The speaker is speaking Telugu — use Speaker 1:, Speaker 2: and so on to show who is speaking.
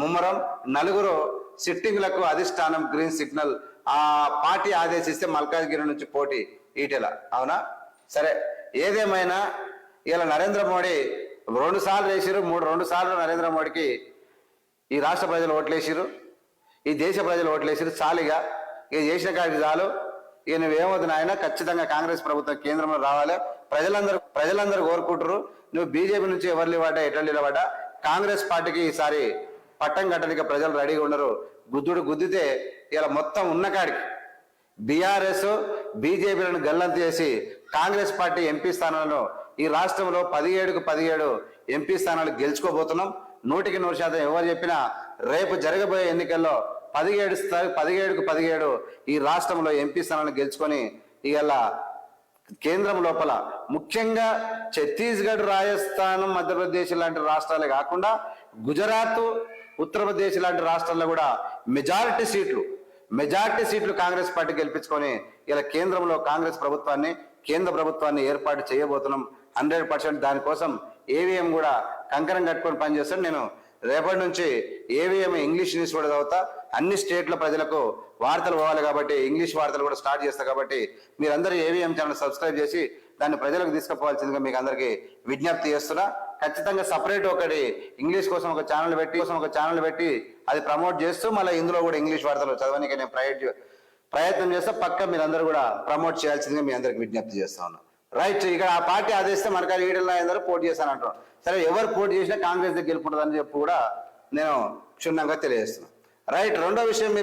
Speaker 1: ముమ్మరం నలుగురు సిట్టింగ్లకు అధిష్టానం గ్రీన్ సిగ్నల్. ఆ పార్టీ ఆదేశిస్తే మల్కాజ్గిరి నుంచి పోటీ ఈటెల. అవునా? సరే ఏదేమైనా ఇలా నరేంద్ర మోడీ రెండు సార్లు వేసిరు మూడు రెండు సార్లు నరేంద్ర మోడీకి ఈ రాష్ట్ర ప్రజలు ఓట్లేసిరు ఈ దేశ ప్రజలు ఓట్లేసిరు చాలిగా. ఇక చేసిన కాడికి చాలు. ఇక నువ్వేమవుతుంది నాయన ఖచ్చితంగా కాంగ్రెస్ ప్రభుత్వం కేంద్రంలో రావాలి. ప్రజలందరూ ప్రజలందరూ కోరుకుంటారు నువ్వు బీజేపీ నుంచి ఎవరు నిలబడ్డా ఎట్లా నిలబడ్డా కాంగ్రెస్ పార్టీకి ఈసారి పట్టం కట్టడానికి ప్రజలు రెడీగా ఉన్నారు గుద్దుడు గుద్దితే ఇలా మొత్తం ఉన్న కాడికి బీఆర్ఎస్ బీజేపీలను గల్లంత చేసి కాంగ్రెస్ పార్టీ ఎంపీ స్థానాలను ఈ రాష్ట్రంలో పదిహేడుకు పదిహేడు ఎంపీ స్థానాలు గెలుచుకోబోతున్నాం. నూటికి నూరు శాతం ఎవరు చెప్పినా రేపు జరగబోయే ఎన్నికల్లో పదిహేడు స్థా- పదిహేడుకు పదిహేడు ఈ రాష్ట్రంలో ఎంపీ స్థానాలను గెలుచుకొని ఇవాళ కేంద్రం లోపల ముఖ్యంగా ఛత్తీస్గఢ్ రాజస్థాన్ మధ్యప్రదేశ్ లాంటి రాష్ట్రాలే కాకుండా గుజరాత్ ఉత్తరప్రదేశ్ లాంటి రాష్ట్రాల్లో కూడా మెజారిటీ సీట్లు మెజారిటీ సీట్లు కాంగ్రెస్ పార్టీ గెలిపించుకొని ఇలా కేంద్రంలో కాంగ్రెస్ ప్రభుత్వాన్ని కేంద్ర ప్రభుత్వాన్ని ఏర్పాటు చేయబోతున్నాం. హండ్రెడ్ పర్సెంట్ దానికోసం ఏవిఎం కూడా కంకణం కట్టుకొని పనిచేస్తాను నేను రేపటి నుంచి ఏవిఎం ఇంగ్లీష్ న్యూస్ కూడా చదువుతా. అన్ని స్టేట్ల ప్రజలకు వార్తలు పోవాలి కాబట్టి ఇంగ్లీష్ వార్తలు కూడా స్టార్ట్ చేస్తా కాబట్టి మీరందరూ ఏవిఎం ఛానల్ సబ్స్క్రైబ్ చేసి దాన్ని ప్రజలకు తీసుకుపోవాల్సిందిగా మీకు అందరికీ విజ్ఞప్తి చేస్తున్నా. ఖచ్చితంగా సపరేట్ ఒకటి ఇంగ్లీష్ కోసం ఒక ఛానల్ పెట్టి కోసం ఒక ఛానల్ పెట్టి అది ప్రమోట్ చేస్తూ మళ్ళీ ఇందులో కూడా ఇంగ్లీష్ వార్తలు చదవడానికి నేను ప్రయత్ ప్రయత్నం చేస్తే పక్క మీరందరూ కూడా ప్రమోట్ చేయాల్సిందిగా మీ అందరికి విజ్ఞప్తి చేస్తా రైట్ ఇక్కడ ఆ పార్టీ ఆదేశిస్తే మనకు ఈడల్లో అందరూ పోటీ చేస్తానంటారు సరే ఎవరు పోటీ చేసినా కాంగ్రెస్ గెలుపుంటుందని చెప్పి కూడా నేను క్షుణ్ణంగా తెలియజేస్తున్నాను రైట్ రెండో విషయం